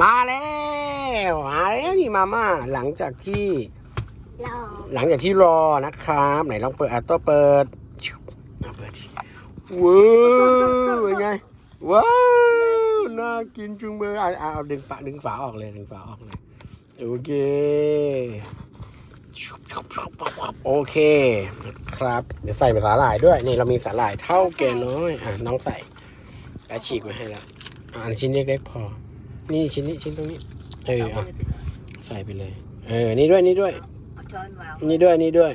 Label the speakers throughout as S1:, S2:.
S1: มาแล้วมาแล้วนี่มาม่าหลังจากที่
S2: รอ
S1: หลังจากที่รอนะครับไหนลองเปิดอัตโต้เปิดชิวเอาเปิดทีว้าวเป็นไงว้าวน่ากินจุงเบอร์เอาเอาเอาดึงฝาดึงฝาออกเลยดึงฝาออกเลยโอเคชุบชุบชุบปั๊บปั๊บโอเคครับ เดี๋ยวใส่สาหร่ายด้วย นี่เรามีสาหร่ายเท่าแก่น้อยอะน้องใส่แล้ฉีกมาให้แล้วอะอันชิ้นเล็กๆพอ นี่ชิ้นนี้ชิ้นตรงนี้ เอออะใส่ไปเลย เออ นี่ด้วยนี่ด้วย
S3: เอาช้อนวาง
S1: นี่ด้วยนี่ด้วย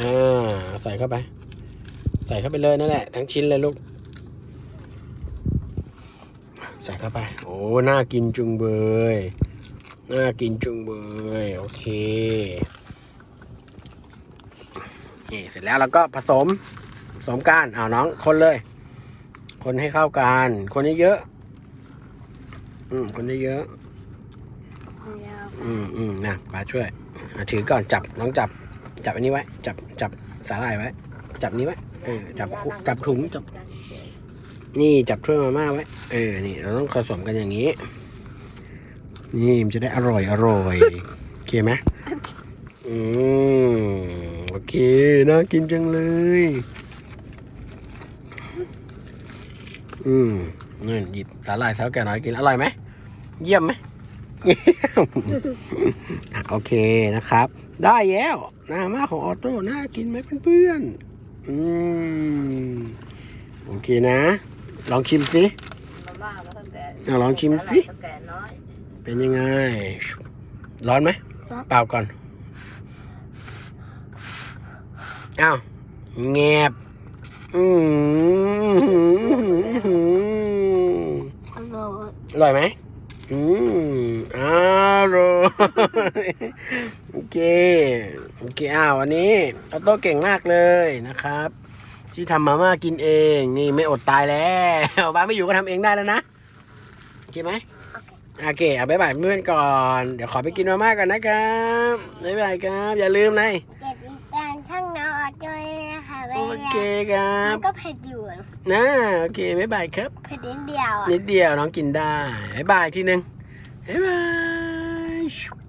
S1: อ่า ใส่เข้าไป ใส่เข้าไปเลยนั่นแหละ ทั้งชิ้นเลยลูก ใส่เข้าไป โอ้น่ากินจุงเบยน่ากินจุงเบยโอเคนี่เสร็จแล้วเราก็ผสมผสมกันเอาน้องคนเลย คนให้เข้ากัน คนเยอะๆ อืมคนเยอะๆ
S2: ยาว
S1: อืมอืมนะป้าช่วยอะถือก่อนจับน้องจับ จับอันนี้ไว้ จับจับสาหร่ายไว้ จับนี้ไว้เออจับคุจับถุงจับ นี่จับถ้วยมาม่าไว้เออนี่เราต้องผสมกันอย่างนี้ นี่มันจะได้อร่อยอร่อยโอเคไหมอืมโอเคน่ากินจังเลย อืม นี่นหยิบสาหร่ายเท้าแก่น้อยกินอร่อยไหมเยี่ยมไหมเยี่ยมอะโอเคนะครับ ได้แล้วหน้ามาของออโต้น่ากินไหมเพื่อนๆอืมโอเคนะ ลองชิมสิ
S3: มาม่าก็ต้องแก่
S1: อะลองชิมสิ
S3: ต้องแก่น้อย
S1: เป็นยังไง ร้อนไหมเปล่าก่อนอ้าวแงบอืม
S2: อร่อย
S1: อ ร่อยไหมอืมอร่อยโอเคโอเคอ้าววันนี้ออโต้เก่งมากเลยนะครับ ที่ทำมาม่ากินเอง นี่ไม่อดตายแล้วบ้านไม่อยู่ก็ทำเองได้แล้วนะโอเคไหมโอเคเอาบ๊ายบายเพื่อนๆก่อน เดี๋ยวขอไปกินมาม่าก่อนนะครับบ๊ายบายครับ อย่าลืมนะ
S2: เว
S1: เค
S2: ลา
S1: ครั
S2: มั
S1: บ
S2: นก็เผ็ดอยู่อะ
S1: นะโอเคบ๊ายบายครับ
S2: เผ็ดนิดเดียวอะ
S1: นิดเดียวน้องกินได้บ๊ายบายอีกทีหนึ่งบ๊ายบาย